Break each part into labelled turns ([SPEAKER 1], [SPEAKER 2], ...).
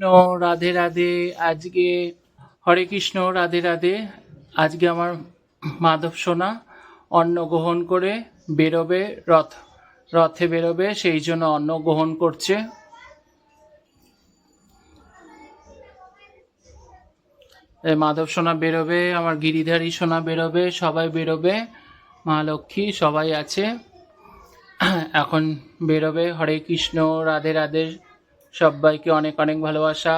[SPEAKER 1] রাধে রাধে, আজকে হরে কৃষ্ণ, রাধে রাধে। আজকে আমার মাধব সোনা অন্ন গ্রহণ করে বেরোবে, রথ, রথে বেরোবে, সেই জন্য অন্ন গ্রহণ করছে। মাধব সোনা বেরোবে, আমার গিরিধারী সোনা বেরোবে, সবাই বেরোবে, মা লক্ষ্মী সবাই আছে। এখন বেরোবে হরে কৃষ্ণ, রাধে রাধে সবাইকে অনেক অনেক ভালোবাসা।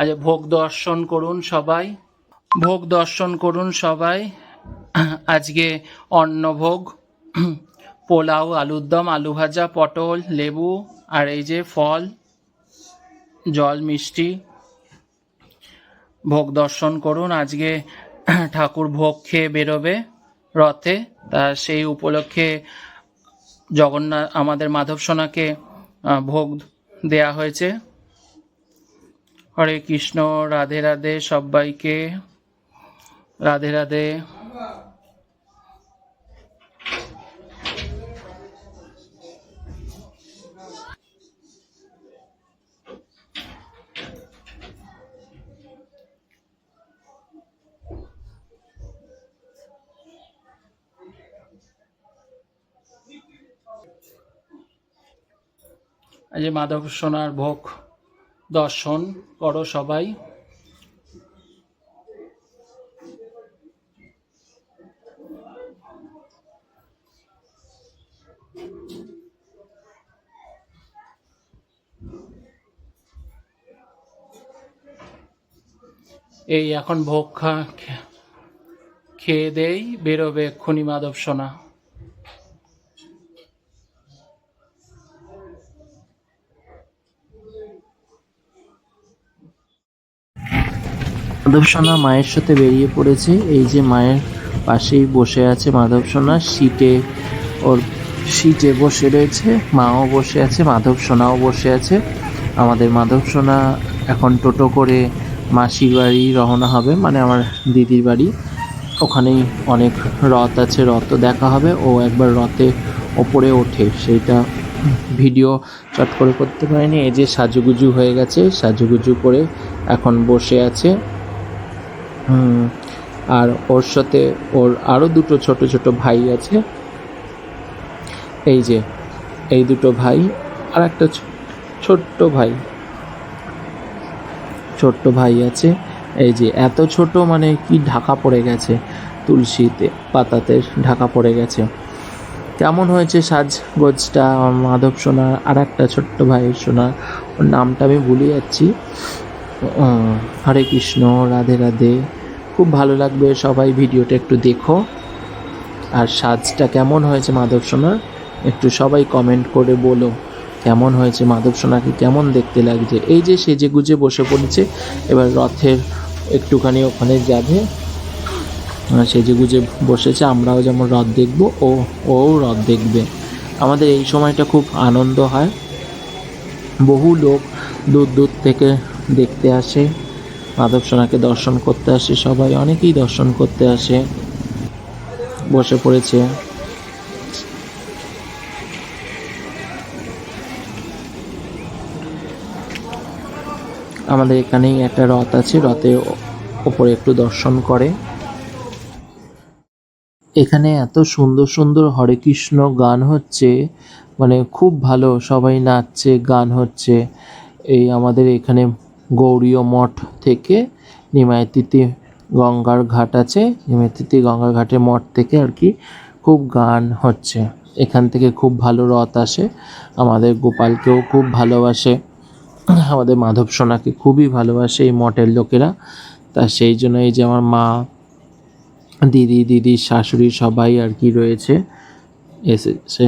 [SPEAKER 1] আজ ভোগ দর্শন করুন সবাই। ভোগ দর্শন করুন সবাই। আজকে অন্নভোগ, পোলাও, আলুর দম, আলু ভাজা, পটল, লেবু, আর এই যে ফল, জল, মিষ্টি। ভোগ দর্শন করুন। আজকে ঠাকুর ভোগ খেয়ে বেরোবে রথে। তা সেই উপলক্ষে জগন্নাথ, আমাদের মাধব সোনাকে ভোগ দেয়া হয়েছে। হরে কৃষ্ণ রাধে রাধে সবাইকে। রাধে রাধে। আজ মাধব সোনার ভোগ দর্শন করো সবাই। এই এখন ভোগ খা- খেয়ে দেই, বেরোবে এক্ষুনি মাধব সোনা। মাধবসোনা মায়ের সাথে বেরিয়ে পড়েছে। এই যে মায়ের পাশেই বসে আছে মাধবসোনা। সিটে ওর সিটে বসে রয়েছে, মাও বসে আছে, মাধবসোনাও বসে আছে। আমাদের মাধবসোনা এখন টোটো করে মাসির বাড়ি রওনা হবে মানে আমার দিদির বাড়ি। ওখানেই অনেক রথ আছে, রথ দেখা হবে। ও একবার রথে ওপরে ওঠে, সেইটা ভিডিও চট করে করতে পারিনি। এই যে সাজুগুজু হয়ে গেছে, সাজুগুজু করে এখন বসে আছে। আর ওর সাথে ওর আরও দুটো ছোট ছোট ভাই আছে। এই যে, এই দুটো ভাই আর একটা ছোট্ট ভাই। ছোট্ট ভাই আছে। এই যে, এত ছোট মানে কি ঢাকা পড়ে গেছে। তুলসীতে, পাতাতে ঢাকা পড়ে গেছে। কেমন হয়েছে সাজগোজটা মাধব সোনা আর একটা ছোট্ট ভাইয়ের সোনা? ওর নামটা আমি ভুলে যাচ্ছি। হরে কৃষ্ণ, রাধে রাধে। খুব ভালো লাগবে সবাই ভিডিওটা একটু দেখো। আর সাজটা কেমন হয়েছে মাধব সোনার একটু সবাই কমেন্ট করে বলো, কেমন হয়েছে মাধব সোনাকে? কেমন দেখতে লাগছে? এই যে সেজে গুজে বসে পড়েছে, এবার রথের একটুখানি ওখানে যাবে। সেজে গুজে বসেছে, আমরাও যেমন রথ দেখব, ও ও রথ দেখবে। আমাদের এই সময়টা খুব আনন্দ হয়। বহু লোক দূর দূর থেকে দেখতে আসে। মাধব সোনাকে দর্শন করতে আসে সবাই, অনেকেই দর্শন করতে আসে। বসে পড়েছে। আমাদের এখানেই একটা রথ আছে, রথে ওপরে একটু দর্শন করে। এখানে এত সুন্দর সুন্দর হরে কৃষ্ণ গান হচ্ছে মানে খুব ভালো সবাই নাচছে, গান হচ্ছে। এই আমাদের এখানে গৌরীয় মঠ থেকে নিমাইতিতি গঙ্গার ঘাট আছে। নিমাইতিতি গঙ্গার ঘাটের মঠ থেকে আর কি খুব গান হচ্ছে। এখান থেকে খুব ভালো রথ আসে। আমাদের গোপালকেও খুব ভালোবাসে। আমাদের মাধব সোনাকে খুবই ভালোবাসে এই মঠের লোকেরা। তা সেই জন্য এই যে আমার মা, দিদি দিদি, শাশুড়ি সবাই আর কি রয়েছে। এসেছে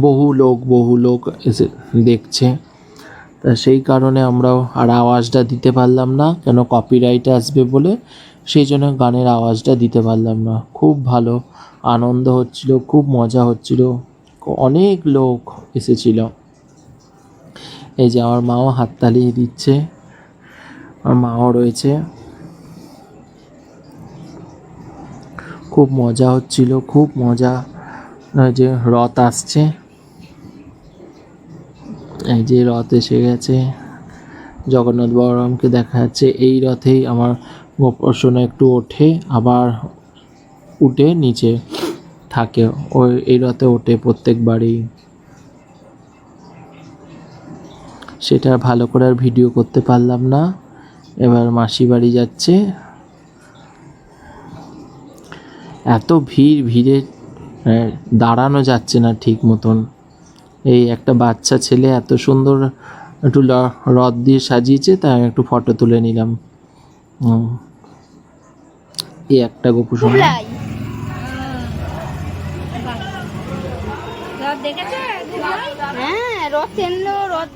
[SPEAKER 1] বহু লোক বহু লোক এসে দেখছে। তা সেই কারণে আমরাও আর আওয়াজটা দিতে পারলাম না, কেন কপিরাইট আসবে বলে সেই জন্য গানের আওয়াজটা দিতে পারলাম না। খুব ভালো, আনন্দ হচ্ছিল, খুব মজা হচ্ছিল। অনেক লোক এসেছিল। এই যে আমার মাও হাততালি দিচ্ছে। আমার মাও রয়েছে। খুব মজা হচ্ছিল, খুব মজা। যে রথ আসছে। এই যে রথ এসে গেছে জগন্নাথ বলরামকে দেখা যাচ্ছে। এই রথেই আমার গোপর্ষণা একটু ওঠে আবার উঠে নিচে থাকে। ওই এই রথে ওঠে প্রত্যেকবারই। সেটা ভালো করে আর ভিডিও করতে পারলাম না। এবার মাসি বাড়ি যাচ্ছে। এত ভিড় ভিড়ে আহ, দাঁড়ানো যাচ্ছে না ঠিক মতন। এই একটা বাচ্চা ছেলে এত সুন্দর একটু রথ দিয়ে সাজিয়েছে, তাই আমি একটু ফটো তুলে নিলাম। এই একটা
[SPEAKER 2] গোপু
[SPEAKER 3] হ্যাঁ রথ রথ